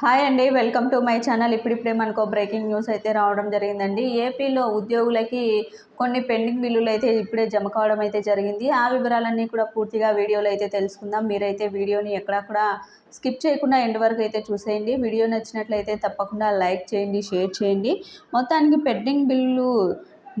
Hi అండి welcome to my channel. ఇప్పుడిప్పుడే మనకు బ్రేకింగ్ న్యూస్ అయితే రావడం జరిగిందండి. ఏపీలో ఉద్యోగులకి కొన్ని పెండింగ్ బిల్లులు అయితే ఇప్పుడే జమ కావడం అయితే జరిగింది. ఆ వివరాలన్నీ కూడా పూర్తిగా వీడియోలో అయితే తెలుసుకుందాం. మీరైతే వీడియోని ఎక్కడా కూడా స్కిప్ చేయకుండా ఎండ్ వరకు అయితే చూసేయండి. వీడియో నచ్చినట్లయితే తప్పకుండా లైక్ చేయండి షేర్ చేయండి. మొత్తానికి పెండింగ్ బిల్లు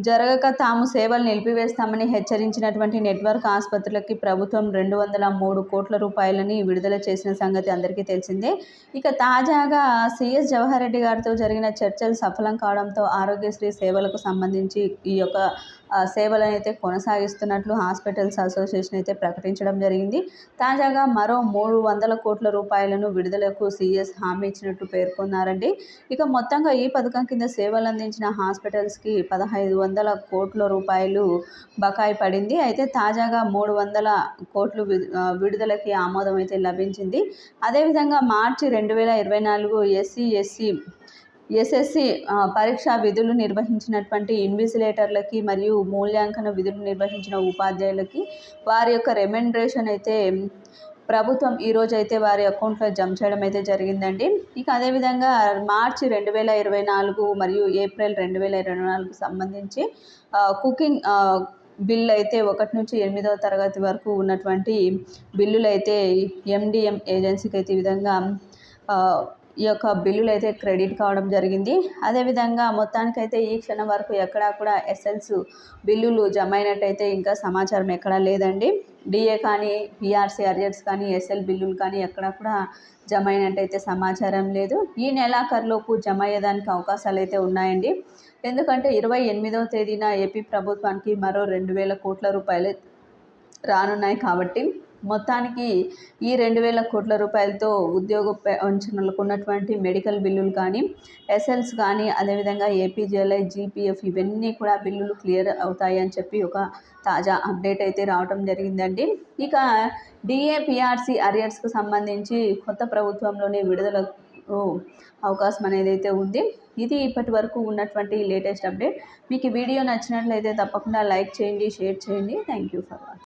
జరగక తాము సేవలు నిలిపివేస్తామని హెచ్చరించినటువంటి నెట్వర్క్ ఆసుపత్రులకి ప్రభుత్వం రెండు వందల మూడు కోట్ల రూపాయలని విడుదల చేసిన సంగతి అందరికీ తెలిసిందే. ఇక తాజాగా సిఎస్ జవహర్ రెడ్డి గారితో జరిగిన చర్చలు సఫలం కావడంతో ఆరోగ్యశ్రీ సేవలకు సంబంధించి ఈ యొక్క సేవలను అయితే కొనసాగిస్తున్నట్లు హాస్పిటల్స్ అసోసియేషన్ అయితే ప్రకటించడం జరిగింది. తాజాగా మరో మూడు వందల కోట్ల రూపాయలను విడుదలకు సీఎస్ హామీ ఇచ్చినట్లు పేర్కొన్నారండి. ఇక మొత్తంగా ఈ పథకం కింద సేవలు అందించిన హాస్పిటల్స్కి పదహైదు వందల కోట్ల రూపాయలు బకాయి పడింది. అయితే తాజాగా మూడు వందల కోట్లు విడుదలకి ఆమోదం అయితే లభించింది. అదేవిధంగా మార్చి రెండు వేల ఇరవై నాలుగు ఎస్సీ ఎస్సీ ఎస్ఎస్సి పరీక్షా విధులు నిర్వహించినటువంటి ఇన్విజిలేటర్లకి మరియు మూల్యాంకన విధులు నిర్వహించిన ఉపాధ్యాయులకి వారి యొక్క రెమెండరేషన్ అయితే ప్రభుత్వం ఈరోజు అయితే వారి అకౌంట్లో జమ చేయడం అయితే జరిగిందండి. ఇక అదేవిధంగా మార్చి రెండు వేల ఇరవై నాలుగు మరియు ఏప్రిల్ రెండు వేల ఇరవై నాలుగు సంబంధించి కుకింగ్ బిల్ అయితే ఒకటి నుంచి ఎనిమిదవ తరగతి వరకు ఉన్నటువంటి బిల్లులు అయితే ఎండిఎం ఏజెన్సీకి అయితే ఈ విధంగా ఈ యొక్క బిల్లులు అయితే క్రెడిట్ కావడం జరిగింది. అదేవిధంగా మొత్తానికైతే ఈ క్షణం వరకు ఎక్కడా కూడా ఎస్ఎల్స్ బిల్లులు జమ అయినట్టయితే ఇంకా సమాచారం ఎక్కడా లేదండి. డిఏ కానీ పిఆర్సీ అరియర్స్ కానీ ఎస్ఎల్ బిల్లులు కానీ ఎక్కడా కూడా జమ అయినట్టయితే సమాచారం లేదు. ఈ నెలాఖరులోపు జమ అయ్యేదానికి అవకాశాలు అయితే ఉన్నాయండి. ఎందుకంటే ఇరవై ఎనిమిదవ తేదీన ఏపీ ప్రభుత్వానికి మరో రెండు వేల కోట్ల రూపాయలు రానున్నాయి కాబట్టి మొత్తానికి ఈ రెండు వేల కోట్ల రూపాయలతో ఉద్యోగ పెన్షన్లకు ఉన్నటువంటి మెడికల్ బిల్లులు కానీ ఎస్ఎల్స్ కానీ అదేవిధంగా ఏపీజేఎల్ఐ జీపీఎఫ్ ఇవన్నీ కూడా బిల్లులు క్లియర్ అవుతాయి అని చెప్పి ఒక తాజా అప్డేట్ అయితే రావడం జరిగిందండి. ఇక డిఏపిఆర్సి అరియర్స్కు సంబంధించి కొత్త ప్రభుత్వంలోనే విడుదలకు అవకాశం అనేది అయితే ఉంది. ఇది ఇప్పటి వరకు ఉన్నటువంటి లేటెస్ట్ అప్డేట్. మీకు వీడియో నచ్చినట్లయితే తప్పకుండా లైక్ చేయండి షేర్ చేయండి. Thank you for watching.